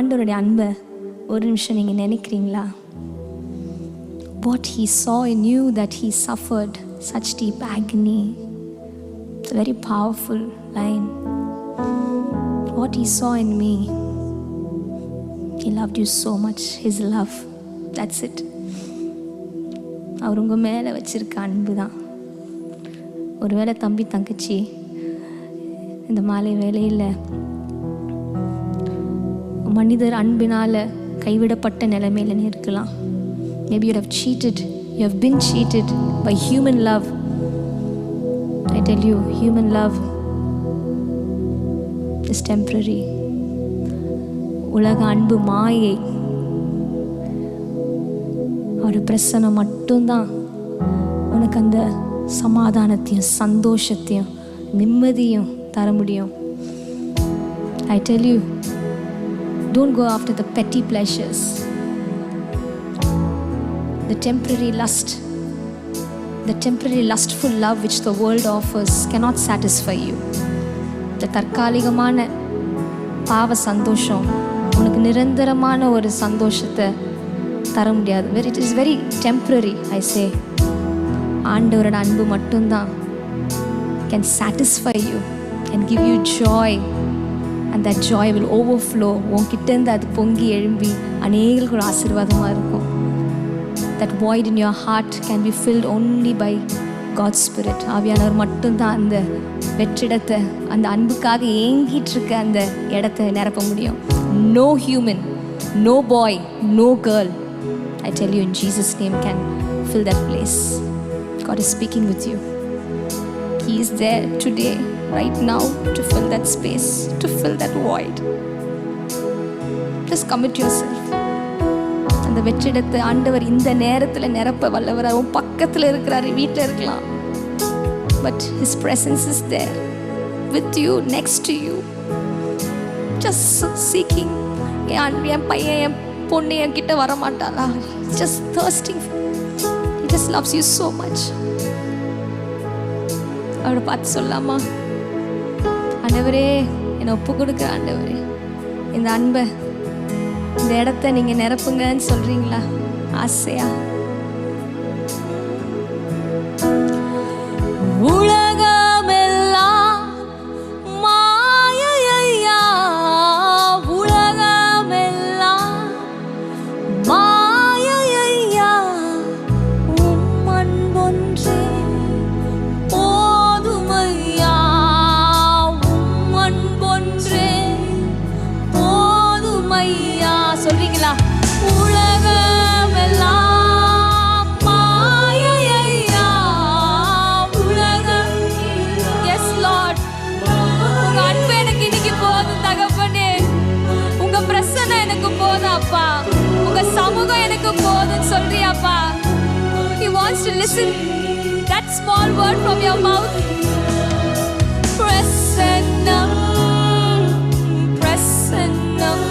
ஆண்டவருடைய அன்பை ஒரு நிமிஷம் நீங்கள் நினைக்கிறீங்களா what he saw in you that he suffered such deep agony it's very powerful line what he saw in me he love you so much his love that's it அவர் உங்கள் மேலே வச்சுருக்க அன்பு தான் ஒருவேளை தம்பி தங்கச்சி இந்த மாலை வேலையில் மனிதர் அன்பினால் கைவிடப்பட்ட நிலைமையில் நீ இருக்கலாம் maybe you have cheated you have been cheated by human love I tell you human love is temporary. உலக அன்பு மாயை. ஒரு பிரசனை மட்டும்தான். உனக்கு அந்த சமாதானத்தையும் சந்தோஷத்தையும் நிம்மதியும் தர முடியும். I tell you don't go after the petty pleasures the temporary lust, the temporary lustful love which the world offers cannot satisfy you. இந்த தற்காலிகமான பாவ சந்தோஷம் உனக்கு நிரந்தரமான ஒரு சந்தோஷத்தை தர முடியாது. Very it is very temporary I say ஆண்டவரோட அன்பு மட்டும்தான் can satisfy you can give you joy and that joy will overflow உன்கிட்டேருந்து அது பொங்கி எழும்பி அநேகளுக்கு ஒரு ஆசீர்வாதமாக இருக்கும். That void in your heart can be filled only by God spirit ஆவியானவர் மட்டும்தான் அந்த வெற்றிடத்தை அந்த அன்புக்காக ஏங்கிட்டு இருக்க அந்த இடத்த நிரப்ப முடியும். No human no boy no girl I tell you in Jesus name can fill that place God is speaking with you he is there today right now, to fill that space, to fill that void. Just commit yourself. அந்த வெற்றிடத்தை ஆண்டவர் இந்த நேரத்தில் நிரப்ப வல்லவர் பக்கத்தில் இருக்கிறாரு வீட்டில் இருக்கலாம். But his presence is there with you next to you just seeking என் என் பையன் என் பொண்ணு என் கிட்ட வர மாட்டாளா just thirsting just loves you so much அவரை பார்த்து சொல்லாமா ஆண்டவரே என்னை ஒப்பு கொடுக்க ஆண்டவரே. இந்த அன்பை இந்த இடத்த நீங்கள் நிரப்புங்கன்னு சொல்கிறீங்களா ஆசையா? அப்பா. உங்க சமூகம் எனக்கு போதும் சொல்றியாப்பா He wants to listen that small word from your mouth. பிரசன்னம் பிரசன்னம்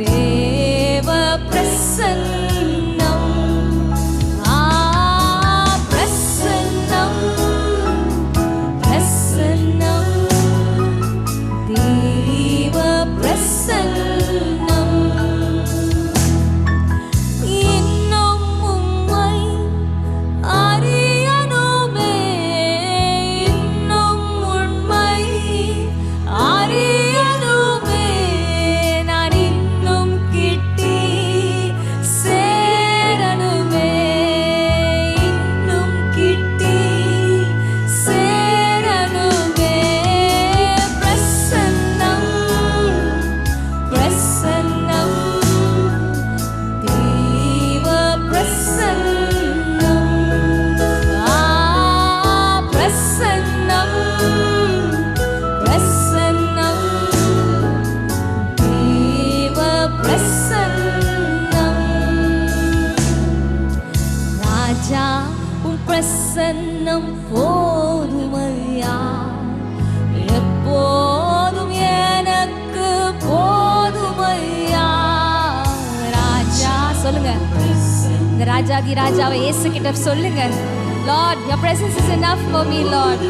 தேவ பிரசன்னம். இந்த ராஜாதி ராஜாவை இயேசு கிட்ட சொல்லுங்க lord your presence is enough for me lord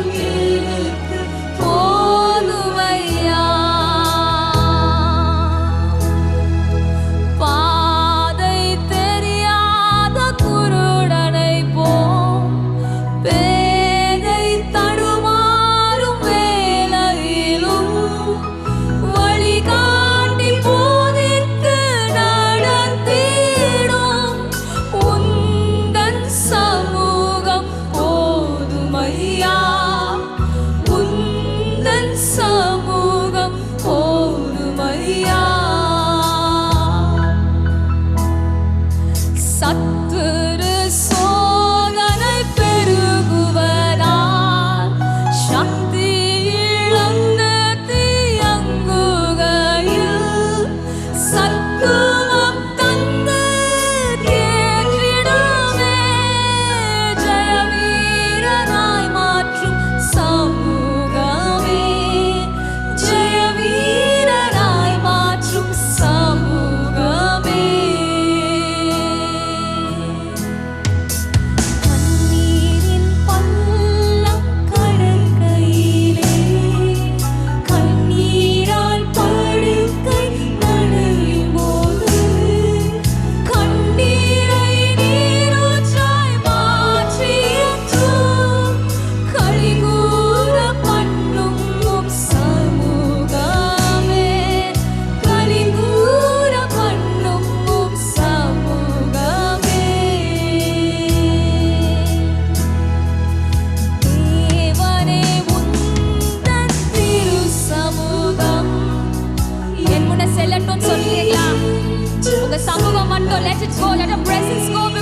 let it go, let our presence go.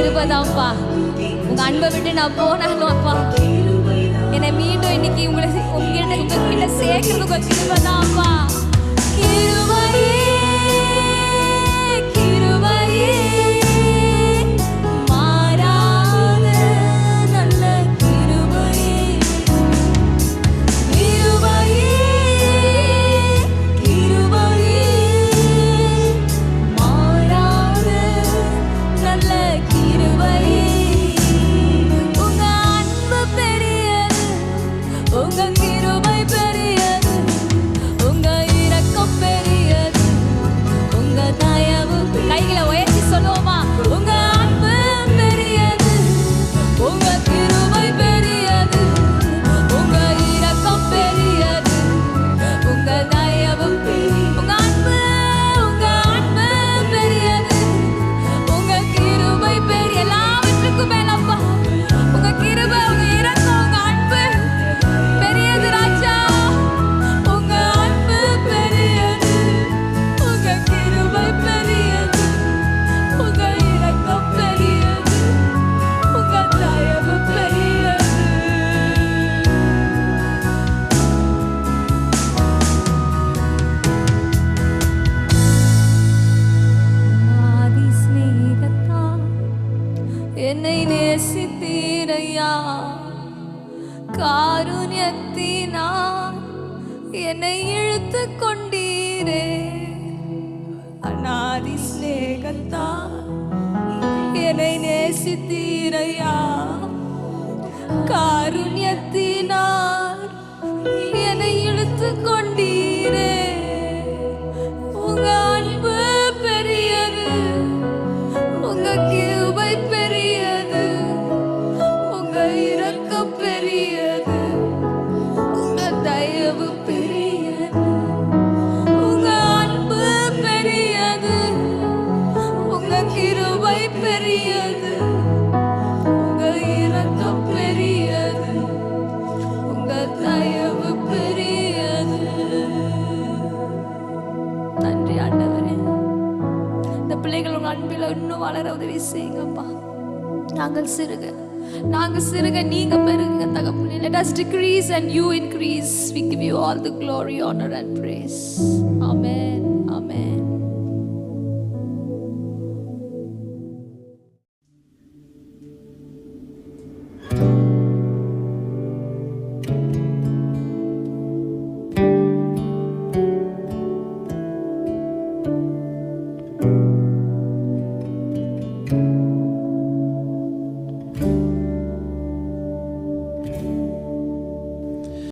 கிருபதாப்பா உங்க அன்பை விட்டு நான் போனாலும் அப்பா என்னை மீண்டும் இன்னைக்கு உங்களை உங்ககிட்ட உங்ககிட்ட சேர்க்கறதுக்கு கிருபதாப்பா கிருபையே காருண்யத்தினால் என்னை இழுத்து கொண்டீரே. அநாதி ஸ்நேகத்தால் என்னை நேசித்தீரையா. காருண்யத்தினால் என்னை இழுத்து கொண்டீர் வளர உதவி செய்யுங்கப்பா நாங்கள் சிறுக நாங்கள் சிறுக நீங்க பெருங்க தகப்பனே let us decrease and you increase we give you all the glory honor and praise amen